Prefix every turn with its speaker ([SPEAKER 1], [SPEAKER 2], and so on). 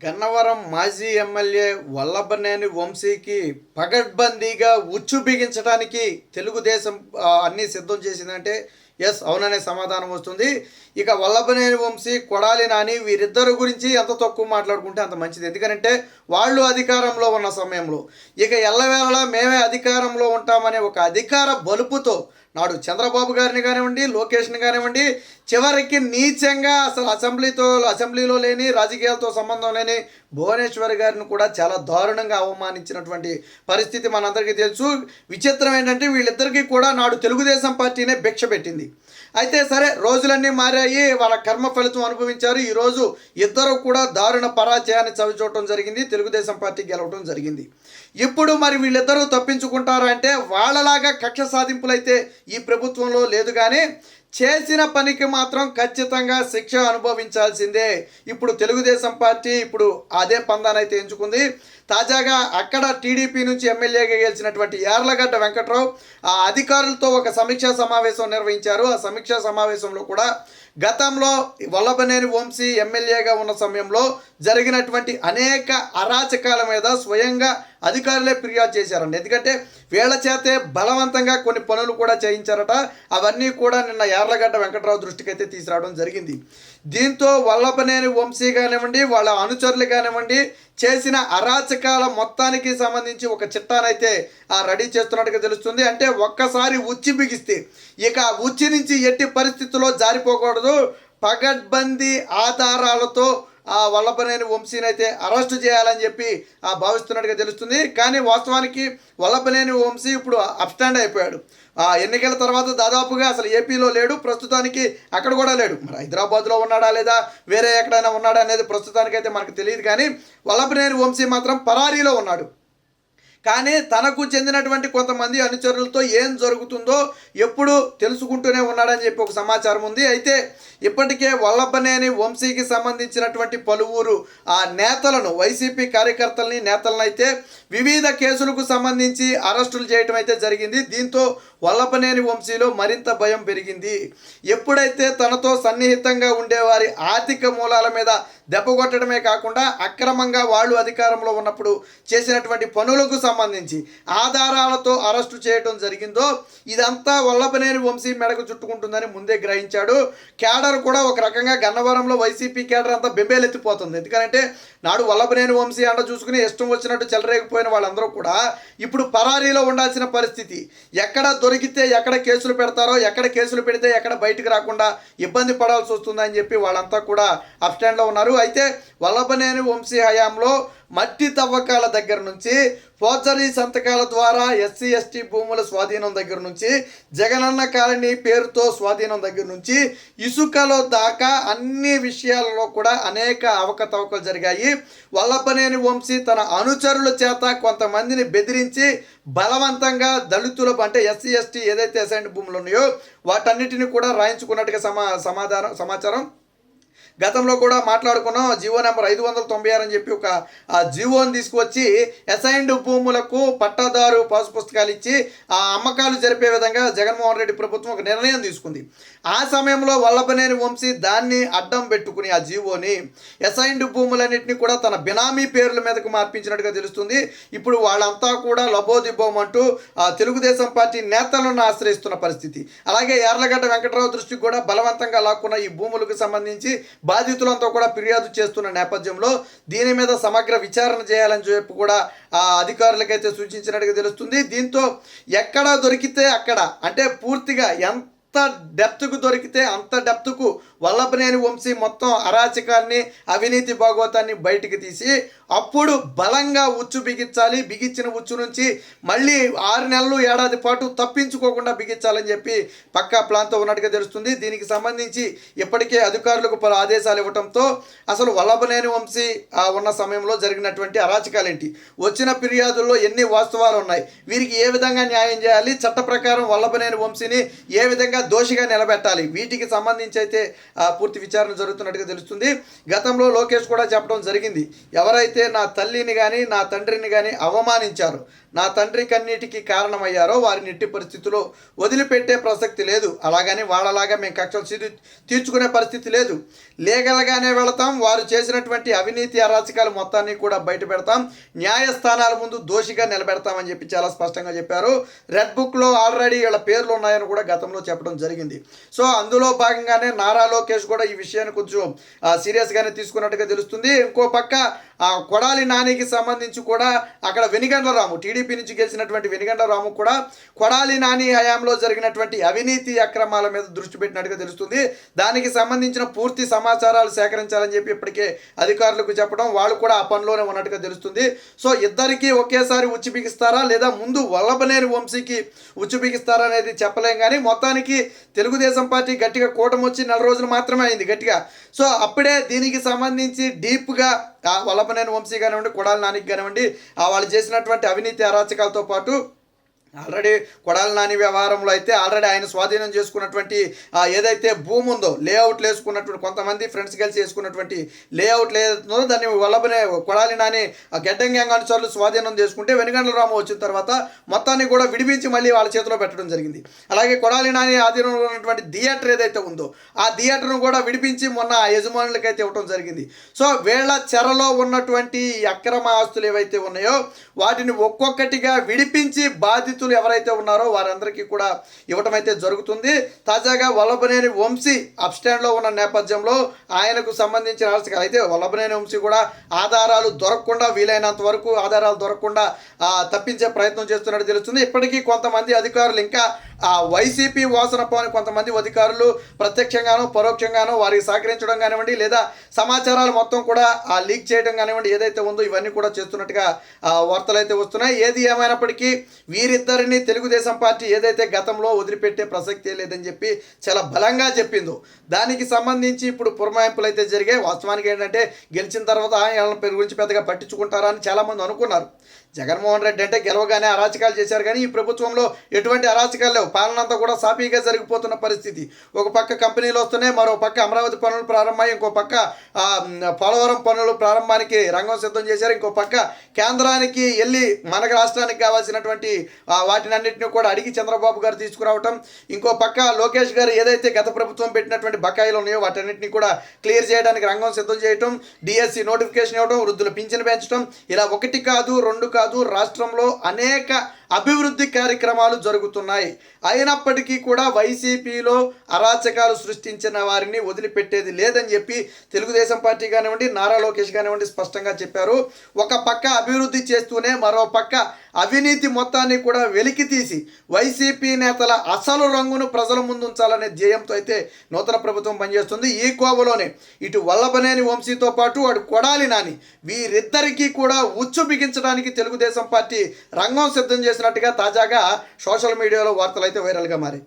[SPEAKER 1] గన్నవరం మాజీ ఎమ్మెల్యే వల్లభనేని వంశీకి పగడ్బందీగా ఉచ్చు బిగించడానికి తెలుగుదేశం అన్నీ సిద్ధం చేసిందంటే ఎస్ అవుననే సమాధానం వస్తుంది. ఇక వల్లభనేని వంశీ కొడాలి నాని వీరిద్దరు గురించి ఎంత తక్కువ మాట్లాడుకుంటే అంత మంచిది. ఎందుకంటే వాళ్ళు అధికారంలో ఉన్న సమయంలో. ఇక ఎల్లవేళలా మేమే అధికారంలో ఉంటామనే ఒక అధికార బలుపుతో నాడు చంద్రబాబు గారిని కానివ్వండి లోకేష్ని కానివ్వండి చివరికి నీచంగా అసలు అసెంబ్లీతో అసెంబ్లీలో లేని రాజకీయాలతో సంబంధం లేని భువనేశ్వర్ గారిని కూడా చాలా దారుణంగా అవమానించినటువంటి పరిస్థితి మనందరికీ తెలుసు. విచిత్రం ఏంటంటే వీళ్ళిద్దరికీ కూడా నాడు తెలుగుదేశం పార్టీనే భిక్ష పెట్టింది. అయితే సరే రోజులన్నీ మారాయి వాళ్ళ కర్మ ఫలితం అనుభవించారు. ఈరోజు ఇద్దరు కూడా దారుణ పరాజయాన్ని చవిచూడటం జరిగింది తెలుగుదేశం పార్టీ గెలవడం జరిగింది. ఇప్పుడు మరి వీళ్ళిద్దరూ తప్పించుకుంటారా అంటే వాళ్ళలాగా కక్ష సాధింపులైతే ఈ ప్రభుత్వంలో లేదు కానీ చేసిన పనికి మాత్రం ఖచ్చితంగా శిక్ష అనుభవించాల్సిందే. ఇప్పుడు తెలుగుదేశం పార్టీ ఇప్పుడు అదే పందానైతే ఎంచుకుంది. తాజాగా అక్కడ టీడీపీ నుంచి ఎమ్మెల్యేగా గెలిచినటువంటి యార్లగడ్డ వెంకట్రావు ఆ అధికారులతో ఒక సమీక్షా సమావేశం నిర్వహించారు. ఆ సమీక్షా సమావేశంలో కూడా గతంలో వల్లభనేని వంశీ ఎమ్మెల్యేగా ఉన్న సమయంలో జరిగినటువంటి అనేక అరాచకాల మీద స్వయంగా అధికారులే ఫిర్యాదు చేశారండి. ఎందుకంటే వీళ్ళ చేతే బలవంతంగా కొన్ని పనులు కూడా చేయించారట. అవన్నీ కూడా నిన్న యార్లగడ్డ వెంకట్రావు దృష్టికి అయితే తీసుకురావడం జరిగింది. దీంతో వల్లభనేని వంశీ కానివ్వండి వాళ్ళ అనుచరులు కానివ్వండి చేసిన అరాచకాల మొత్తానికి సంబంధించి ఒక చిట్టానైతే ఆ రెడీ చేస్తున్నట్టుగా తెలుస్తుంది. అంటే ఒక్కసారి ఉచ్చి బిగిస్తే ఇక ఆ ఉచ్చి నుంచి ఎట్టి పరిస్థితుల్లో జారిపోకూడదు. పగడ్బందీ ఆధారాలతో ఆ వల్లభనేని వంశీని అయితే అరెస్ట్ చేయాలని చెప్పి ఆ భావిస్తున్నట్టుగా తెలుస్తుంది. కానీ వాస్తవానికి వల్లభనేని వంశీ ఇప్పుడు అప్స్టాండ్ అయిపోయాడు. ఆ ఎన్నికల తర్వాత దాదాపుగా అసలు ఏపీలో లేడు ప్రస్తుతానికి అక్కడ కూడా లేడు. మరి హైదరాబాద్లో ఉన్నాడా లేదా వేరే ఎక్కడైనా ఉన్నాడా అనేది ప్రస్తుతానికైతే మనకు తెలియదు కానీ వల్లభనేని వంశీ మాత్రం పరారీలో ఉన్నాడు. కానీ తనకు చెందినటువంటి కొంతమంది అనుచరులతో ఏం జరుగుతుందో ఎప్పుడు తెలుసుకుంటూనే ఉన్నాడని చెప్పి ఒక సమాచారం ఉంది. అయితే ఇప్పటికే వల్లభనేని వంశీకి సంబంధించినటువంటి పలువురు ఆ నేతలను వైసీపీ కార్యకర్తలని నేతలను అయితే వివిధ కేసులకు సంబంధించి అరెస్టులు చేయటం అయితే జరిగింది. దీంతో వల్లభనేని వంశీలో మరింత భయం పెరిగింది. ఎప్పుడైతే తనతో సన్నిహితంగా ఉండేవారి ఆర్థిక మూలాల మీద దెబ్బ కొట్టడమే కాకుండా అక్రమంగా వాళ్ళు అధికారంలో ఉన్నప్పుడు చేసినటువంటి పనులకు సంబంధించి ఆధారాలతో అరెస్టు చేయడం జరిగిందో ఇదంతా వల్లభనేని వంశీ మెడకు చుట్టుకుంటుందని ముందే గ్రహించాడు. క్యాడర్ కూడా ఒక రకంగా గన్నవరంలో వైసీపీ క్యాడర్ అంతా బెంబేలెత్తిపోతుంది. ఎందుకంటే నాడు వల్లభనేని వంశీ అండ చూసుకుని ఇష్టం వచ్చినట్టు చెలరేగిపోయిన వాళ్ళందరూ కూడా ఇప్పుడు పరారీలో ఉండాల్సిన పరిస్థితి. ఎక్కడ దొరికితే ఎక్కడ కేసులు పెడతారో ఎక్కడ కేసులు పెడితే ఎక్కడ బయటకు రాకుండా ఇబ్బంది పడాల్సి వస్తుందని చెప్పి వాళ్ళంతా కూడా అప్స్టాండ్లో ఉన్నారు. అయితే వల్లభనేని వంశీ హయాంలో మట్టి తవ్వకాల దగ్గర నుంచి ఫోర్జరీ సంతకాల ద్వారా ఎస్సీ ఎస్టీ భూముల స్వాధీనం దగ్గర నుంచి జగనన్న కాలనీ పేరుతో స్వాధీనం దగ్గర నుంచి ఇసుకలో దాకా అన్ని విషయాలలో కూడా అనేక అవకతవకలు జరిగాయి. వల్లపనేని వంశీ తన అనుచరుల చేత కొంతమందిని బెదిరించి బలవంతంగా దళితుల అంటే ఎస్సీ ఎస్టీ ఏదైతే అసైన్డ్ భూములు ఉన్నాయో వాటన్నిటిని కూడా రాయించుకున్నట్టుగా సమా సమాధానం సమాచారం గతంలో కూడా మాట్లాడుకున్నాం జీవో నెంబర్ ఐదు వందల తొంభై ఆరు అని చెప్పి ఒక ఆ జీవోని తీసుకువచ్చి అసైన్డ్ భూములకు పట్టాదారు పాసు పుస్తకాలు ఇచ్చి ఆ అమ్మకాలు జరిపే విధంగా జగన్మోహన్ రెడ్డి ప్రభుత్వం ఒక నిర్ణయం తీసుకుంది. ఆ సమయంలో వల్లభనేని వంశీ దాన్ని అడ్డం పెట్టుకుని ఆ జీవోని అసైన్డ్ భూములన్నింటినీ కూడా తన బినామీ పేర్ల మీదకు మార్పించినట్టుగా తెలుస్తుంది. ఇప్పుడు వాళ్ళంతా కూడా లబోదిబోం అంటూ ఆ తెలుగుదేశం పార్టీ నేతలను ఆశ్రయిస్తున్న పరిస్థితి. అలాగే యార్లగడ్డ వెంకటరావు దృష్టికి కూడా బలవంతంగా లాక్కున్న ఈ భూములకు సంబంధించి బాధితులంతా కూడా ఫిర్యాదు చేస్తున్న నేపథ్యంలో దీని మీద సమగ్ర విచారణ చేయాలని చెప్పి కూడా ఆ అధికారులకైతే సూచించినట్టుగా తెలుస్తుంది. దీంతో ఎక్కడ దొరికితే అక్కడ అంటే పూర్తిగా ఎంత డెప్త్కు దొరికితే అంత డెప్త్కు వల్లభనేని వంశీ మొత్తం అరాచకాన్ని అవినీతి భాగవతాన్ని బయటికి తీసి అప్పుడు బలంగా ఉచ్చు బిగించాలి. బిగించిన ఉచ్చు నుంచి మళ్ళీ ఆరు నెలలు ఏడాది పాటు తప్పించుకోకుండా బిగించాలని చెప్పి పక్కా ప్లాన్తో ఉన్నట్టుగా తెలుస్తుంది. దీనికి సంబంధించి ఇప్పటికే అధికారులకు పలు ఆదేశాలు ఇవ్వడంతో అసలు వల్లభనేని వంశీ ఉన్న సమయంలో జరిగినటువంటి అరాచకాలేంటి? వచ్చిన ఫిర్యాదుల్లో ఎన్ని వాస్తవాలు ఉన్నాయి? వీరికి ఏ విధంగా న్యాయం చేయాలి? చట్ట ప్రకారం వల్లభనేని వంశీని ఏ విధంగా దోషిగా నిలబెట్టాలి. వీటికి సంబంధించి అయితే ఆ, పూర్తి విచారణ జరుగుతున్నట్టుగా తెలుస్తుంది. గతంలో లోకేష్ కూడా చెప్పడం జరిగింది. ఎవరైతే నా తల్లిని కానీ నా తండ్రిని కానీ అవమానించారో నా తండ్రి కన్నిటికి కారణమయ్యారో వారిని ఎట్టి పరిస్థితిలో వదిలిపెట్టే ప్రసక్తి లేదు. అలాగని వాళ్ళలాగా మేము కక్షలు తీర్చు- తీర్చుకునే పరిస్థితి లేదు. లీగల్గానే వెళతాం. వారు చేసినటువంటి అవినీతి అరాచకాలు మొత్తాన్ని కూడా బయట పెడతాం. న్యాయస్థానాల ముందు దోషిగా నిలబెడతామని చెప్పి చాలా స్పష్టంగా చెప్పారు. రెడ్ బుక్లో ఆల్రెడీ వీళ్ళ పేర్లు ఉన్నాయని కూడా గతంలో చెప్పడం జరిగింది. సో అందులో భాగంగానే నారా లోకేష్ కూడా ఈ విషయాన్ని కొంచెం సీరియస్గానే తీసుకున్నట్టుగా తెలుస్తుంది. ఇంకో పక్క కొడాలి నానికి సంబంధించి కూడా అక్కడ వెనిగండ్ల రాము టీడీపీ నుంచి గెలిచినటువంటి వెనిగండ్ల రాము కూడా కొడాలి నాని హయాంలో జరిగినటువంటి అవినీతి అక్రమాల మీద దృష్టి పెట్టినట్టుగా తెలుస్తుంది. దానికి సంబంధించిన పూర్తి సమాచారాలు సేకరించాలని చెప్పి ఇప్పటికే అధికారులకు చెప్పడం వాళ్ళు కూడా ఆ పనిలోనే ఉన్నట్టుగా తెలుస్తుంది. సో ఇద్దరికి ఒకేసారి ఉచ్చి బిగిస్తారా లేదా ముందు వల్లభనేని వంశీకి ఉచ్చి బిగిస్తారా అనేది చెప్పలేం కానీ మొత్తానికి తెలుగుదేశం పార్టీ గట్టిగా కూటమి వచ్చి నెల రోజులు మాత్రమే అయింది గట్టిగా. సో అప్పుడే దీనికి సంబంధించి డీప్గా వల్లభనేని వంశీ కానివ్వండి కొడాలి నానికి కానివ్వండి ఆ వాళ్ళు చేసినటువంటి అవినీతి అరాచకాలతో పాటు ఆల్రెడీ కొడాలి నాని వ్యవహారంలో అయితే ఆల్రెడీ ఆయన స్వాధీనం చేసుకున్నటువంటి ఏదైతే భూమి ఉందో లేఅవుట్లు వేసుకున్నటువంటి కొంతమంది ఫ్రెండ్స్ కలిసి వేసుకున్నటువంటి లేఅవుట్లు ఏదైతుందో దాన్ని వల్లభనే కొడాలి నాని ఆ గెడ్డం గ్యాంగ్ అనుచరులు స్వాధీనం చేసుకుంటే వెనుగండ్ల రాము వచ్చిన తర్వాత మొత్తాన్ని కూడా విడిపించి మళ్ళీ వాళ్ళ చేతిలో పెట్టడం జరిగింది. అలాగే కొడాలి నాని ఆధీనంలో ఉన్నటువంటి థియేటర్ ఏదైతే ఉందో ఆ థియేటర్ను కూడా విడిపించి మొన్న ఆ యజమానులకైతే ఇవ్వడం జరిగింది. సో వీళ్ళ చెరలో ఉన్నటువంటి అక్రమ ఆస్తులు ఏవైతే ఉన్నాయో వాటిని ఒక్కొక్కటిగా విడిపించి బాధితులు ఎవరైతే ఉన్నారో వారందరికీ కూడా ఇవ్వటం అయితే జరుగుతుంది. తాజాగా వల్లభనేని వంశీ అప్స్టాండ్లో ఉన్న నేపథ్యంలో ఆయనకు సంబంధించిన ఆస్తులు అయితే వల్లభనేని వంశీ కూడా ఆధారాలు దొరకకుండా వీలైనంత వరకు ఆధారాలు దొరకకుండా తప్పించే ప్రయత్నం చేస్తున్నట్టు తెలుస్తుంది. ఇప్పటికీ కొంతమంది అధికారులు ఇంకా ఆ వైసీపీ వాసన పోని కొంతమంది అధికారులు ప్రత్యక్షంగానో పరోక్షంగానో వారికి సహకరించడం కానివ్వండి లేదా సమాచారాలు మొత్తం కూడా ఆ లీక్ చేయడం కానివ్వండి ఏదైతే ఉందో ఇవన్నీ కూడా చేస్తున్నట్టుగా వార్తలు అయితే వస్తున్నాయి. ఏది ఏమైనప్పటికీ వీళ్ళిద్దరిని తెలుగుదేశం పార్టీ ఏదైతే గతంలో వదిలిపెట్టే ప్రసక్తే లేదని చెప్పి చాలా బలంగా చెప్పిందో దానికి సంబంధించి ఇప్పుడు పురమాయింపులు అయితే జరిగాయి. వాస్తవానికి ఏంటంటే గెలిచిన తర్వాత ఆయన గురించి పెద్దగా పట్టించుకుంటారా అని చాలామంది అనుకున్నారు. జగన్మోహన్ రెడ్డి అంటే గెలవగానే అరాచకాలు చేశారు కానీ ఈ ప్రభుత్వంలో ఎటువంటి అరాచకాలు లేవు. పాలనంతా కూడా సాఫీగా జరిగిపోతున్న పరిస్థితి. ఒక పక్క కంపెనీలు వస్తున్నాయి మరో పక్క అమరావతి పనులు ప్రారంభమై ఇంకో పక్క పోలవరం పనులు ప్రారంభానికి రంగం సిద్ధం చేశారు ఇంకో పక్క కేంద్రానికి వెళ్ళి మనకు రాష్ట్రానికి కావాల్సినటువంటి ఆ, వాటినన్నింటినీ కూడా అడిగి చంద్రబాబు గారు తీసుకురావటం. ఇంకో పక్క లోకేష్ గారు ఏదైతే గత ప్రభుత్వం పెట్టినటువంటి బకాయిలు ఉన్నాయో వాటన్నింటినీ కూడా క్లియర్ చేయడానికి రంగం సిద్ధం చేయటం డిఎస్సి నోటిఫికేషన్ ఇవ్వడం వృద్ధుల పింఛను పెంచడం ఇలా ఒకటి కాదు రెండు కాదు రాష్ట్రంలో అనేక అభివృద్ధి కార్యక్రమాలు జరుగుతున్నాయి. అయినప్పటికీ కూడా వైసీపీలో అరాచకాలు సృష్టించిన వారిని వదిలిపెట్టేది లేదని చెప్పి తెలుగుదేశం పార్టీ కానివ్వండి నారా లోకేష్ కానివ్వండి స్పష్టంగా చెప్పారు. ఒక పక్క అభివృద్ధి చేస్తూనే మరో పక్క అవినీతి మొత్తాన్ని కూడా వెలికి తీసి వైసీపీ నేతల అసలు రంగును ప్రజల ముందుంచాలనే ధ్యేయంతో అయితే నూతన ప్రభుత్వం పనిచేస్తుంది. ఈ కోవలోనే ఇటు వల్లభనేని వంశీతో పాటు అటు కొడాలి నాని వీరిద్దరికీ కూడా ఉచ్చు బిగించడానికి తెలుగుదేశం పార్టీ రంగం సిద్ధం చేసినట్టుగా తాజాగా సోషల్ మీడియాలో వార్తలు అయితే వైరల్గా మారాయి.